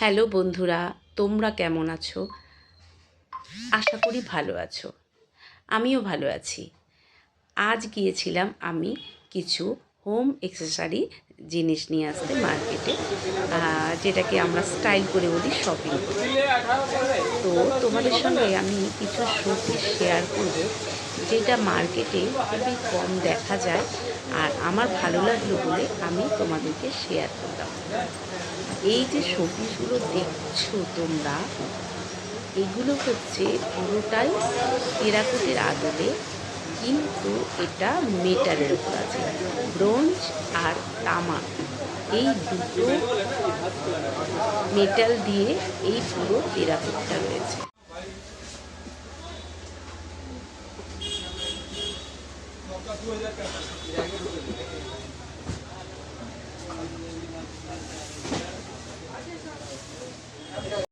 Hello বন্ধুরা, তোমরা কেমন আছো? আশা করি ভালো আছো। আমিও ভালো আছি। আজ গিয়েছিলাম আমি কিছু হোম এক্সেসারি জিনিস নিয়ে আসতে মার্কেটে যেটাকে আমরা স্টাইল করে বলি শপিং তো তোমাদের সঙ্গে আমি কিছু শোপিস শেয়ার করব, যেটা মার্কেটে খুবই কম দেখা যায়। আর আমার ভালো লাগল বলে আমি তোমাদেরকে শেয়ার করলাম। এই যে শোপিসগুলো দেখছ তোমরা, এগুলো হচ্ছে পুরোটাই টেরাকোটের আদলে, কিন্তু এটা মেটালের উপর আছে, ব্রোঞ্জ আর তামা। এই দুটো মেটাল দিয়ে এই পুরো টেরাকোটটা রয়েছে